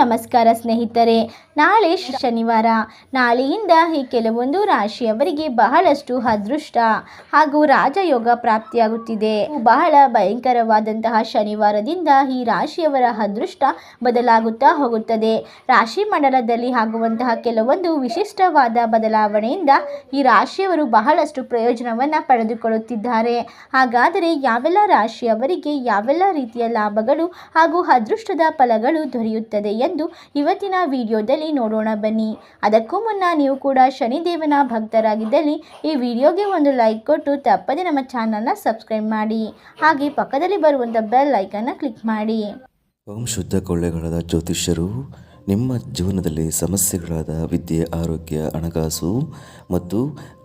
ನಮಸ್ಕಾರ ಸ್ನೇಹಿತರೆ. ನಾಳೆ ಶನಿವಾರ. ನಾಳೆಯಿಂದ ಈ ಕೆಲವೊಂದು ರಾಶಿಯವರಿಗೆ ಬಹಳಷ್ಟು ಅದೃಷ್ಟ ಹಾಗೂ ರಾಜಯೋಗ ಪ್ರಾಪ್ತಿಯಾಗುತ್ತಿದೆ. ಬಹಳ ಭಯಂಕರವಾದಂತಹ ಶನಿವಾರದಿಂದ ಈ ರಾಶಿಯವರ ಅದೃಷ್ಟ ಬದಲಾಗುತ್ತಾ ಹೋಗುತ್ತದೆ. ರಾಶಿ ಮಂಡಲದಲ್ಲಿ ಆಗುವಂತಹ ಕೆಲವೊಂದು ವಿಶಿಷ್ಟವಾದ ಬದಲಾವಣೆಯಿಂದ ಈ ರಾಶಿಯವರು ಬಹಳಷ್ಟು ಪ್ರಯೋಜನವನ್ನು ಪಡೆದುಕೊಳ್ಳುತ್ತಿದ್ದಾರೆ. ಹಾಗಾದರೆ ಯಾವೆಲ್ಲ ರಾಶಿಯವರಿಗೆ ಯಾವೆಲ್ಲ ರೀತಿಯ ಲಾಭಗಳು ಹಾಗೂ ಅದೃಷ್ಟದ ಫಲಗಳು ದೊರೆಯುತ್ತದೆ ಎಂದು ಇವತ್ತಿನ ವಿಡಿಯೋದಲ್ಲಿ ನೋಡೋಣ ಬನ್ನಿ. ಅದಕ್ಕೂ ಮುನ್ನ ನೀವು ಕೂಡ ಶನಿದೇವನ ಭಕ್ತರಾಗಿದ್ದಲ್ಲಿ ಈ ವಿಡಿಯೋಗೆ ಒಂದು ಲೈಕ್ ಕೊಟ್ಟು ತಪ್ಪದೆ ನಮ್ಮ ಚಾನಲ್ನ ಸಬ್ಸ್ಕ್ರೈಬ್ ಮಾಡಿ. ಹಾಗೆ ಪಕ್ಕದಲ್ಲಿ ಬರುವಂಥ ಬೆಲ್ ಐಕನ್ನ ಕ್ಲಿಕ್ ಮಾಡಿ. ಓಂ ಶುದ್ಧ ಕೊಳ್ಳೆಗಳಾದ ಜ್ಯೋತಿಷ್ಯರು, ನಿಮ್ಮ ಜೀವನದಲ್ಲಿ ಸಮಸ್ಯೆಗಳಾದ ವಿದ್ಯೆ, ಆರೋಗ್ಯ, ಹಣಕಾಸು ಮತ್ತು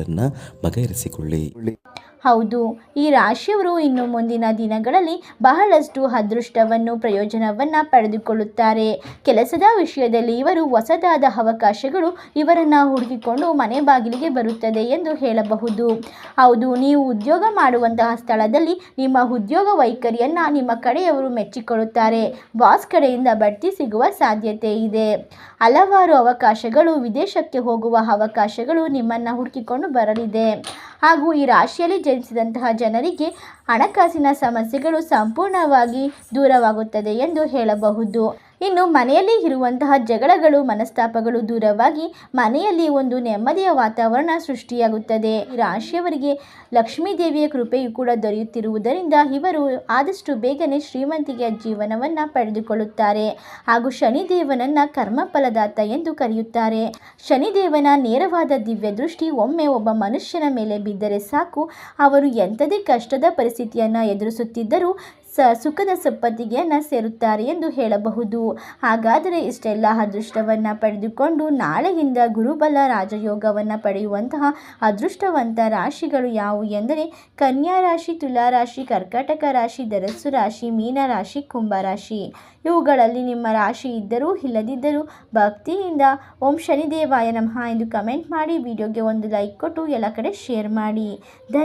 ಸಮಸ್ಯೆಗಳನ್ನು ಬಗೆಹರಿಸಿಕೊಳ್ಳಿ ಹೌದು, ಈ ರಾಶಿಯವರು ಇನ್ನು ಮುಂದಿನ ದಿನಗಳಲ್ಲಿ ಬಹಳಷ್ಟು ಅದೃಷ್ಟವನ್ನು, ಪ್ರಯೋಜನವನ್ನು ಪಡೆದುಕೊಳ್ಳುತ್ತಾರೆ. ಕೆಲಸದ ವಿಷಯದಲ್ಲಿ ಇವರು ಹೊಸದಾದ ಅವಕಾಶಗಳು ಇವರನ್ನು ಹುಡುಕಿಕೊಂಡು ಮನೆ ಬಾಗಿಲಿಗೆ ಬರುತ್ತದೆ ಎಂದು ಹೇಳಬಹುದು. ಹೌದು, ನೀವು ಉದ್ಯೋಗ ಮಾಡುವಂತಹ ಸ್ಥಳದಲ್ಲಿ ನಿಮ್ಮ ಉದ್ಯೋಗ ವೈಖರಿಯನ್ನು ನಿಮ್ಮ ಕಡೆಯವರು ಮೆಚ್ಚಿಕೊಳ್ಳುತ್ತಾರೆ. ಬಾಸ್ ಕಡೆಯಿಂದ ಬಡ್ತಿ ಸಿಗುವ ಸಾಧ್ಯತೆ ಇದೆ. ಹಲವಾರು ಅವಕಾಶಗಳು ವಿದೇಶಕ್ಕೆ ಹೋಗುವ ಅವಕಾಶಗಳು ನಿಮ್ಮನ್ನು ಹುಡುಕಿಕೊಂಡು ಬರಲಿದೆ. ಹಾಗೂ ಈ ರಾಶಿಯಲ್ಲಿ ಜನಿಸಿದಂತಹ ಜನರಿಗೆ ಹಣಕಾಸಿನ ಸಮಸ್ಯೆಗಳು ಸಂಪೂರ್ಣವಾಗಿ ದೂರವಾಗುತ್ತದೆ ಎಂದು ಹೇಳಬಹುದು. ಇನ್ನು ಮನೆಯಲ್ಲಿ ಇರುವಂತಹ ಜಗಳಗಳು, ಮನಸ್ತಾಪಗಳು ದೂರವಾಗಿ ಮನೆಯಲ್ಲಿ ಒಂದು ನೆಮ್ಮದಿಯ ವಾತಾವರಣ ಸೃಷ್ಟಿಯಾಗುತ್ತದೆ. ರಾಶಿಯವರಿಗೆ ಲಕ್ಷ್ಮೀ ದೇವಿಯ ಕೃಪೆಯು ಕೂಡ ದೊರೆಯುತ್ತಿರುವುದರಿಂದ ಇವರು ಆದಷ್ಟು ಬೇಗನೆ ಶ್ರೀಮಂತಿಕೆಯ ಜೀವನವನ್ನು ಪಡೆದುಕೊಳ್ಳುತ್ತಾರೆ. ಹಾಗೂ ಶನಿದೇವನನ್ನ ಕರ್ಮಫಲದಾತ ಎಂದು ಕರೆಯುತ್ತಾರೆ. ಶನಿದೇವನ ನೇರವಾದ ದಿವ್ಯ ದೃಷ್ಟಿ ಒಮ್ಮೆ ಒಬ್ಬ ಮನುಷ್ಯನ ಮೇಲೆ ಬಿದ್ದರೆ ಸಾಕು. ಅವರು ಎಂಥದೇ ಕಷ್ಟದ ಪರಿಸ್ಥಿತಿಯನ್ನು ಎದುರಿಸುತ್ತಿದ್ದರೂ ಸುಖದ ಸಂಪತ್ತಿಗೆಯನ್ನು ಸೇರುತ್ತಾರೆ ಎಂದು ಹೇಳಬಹುದು. ಹಾಗಾದರೆ ಇಷ್ಟೆಲ್ಲ ಅದೃಷ್ಟವನ್ನು ಪಡೆದುಕೊಂಡು ನಾಳೆಯಿಂದ ಗುರುಬಲ ರಾಜಯೋಗವನ್ನು ಪಡೆಯುವಂತಹ ಅದೃಷ್ಟವಂತ ರಾಶಿಗಳು ಯಾವುವು ಎಂದರೆ ಕನ್ಯಾ ರಾಶಿ, ತುಲಾ ರಾಶಿ, ಕರ್ಕಾಟಕ ರಾಶಿ, ಧನಸ್ಸು ರಾಶಿ ಮೀನರಾಶಿ ಕುಂಭರಾಶಿ ಕುಂಭ ರಾಶಿ. ಇವುಗಳಲ್ಲಿ ನಿಮ್ಮ ರಾಶಿ ಇದ್ದರೂ ಇಲ್ಲದಿದ್ದರೂ ಭಕ್ತಿಯಿಂದ ಓಂ ಶನಿದೇವಾಯ ನಮಃ ಎಂದು ಕಮೆಂಟ್ ಮಾಡಿ, ವಿಡಿಯೋಗೆ ಒಂದು ಲೈಕ್ ಕೊಟ್ಟು ಎಲ್ಲ ಕಡೆ ಶೇರ್ ಮಾಡಿ. ಧನ್ಯ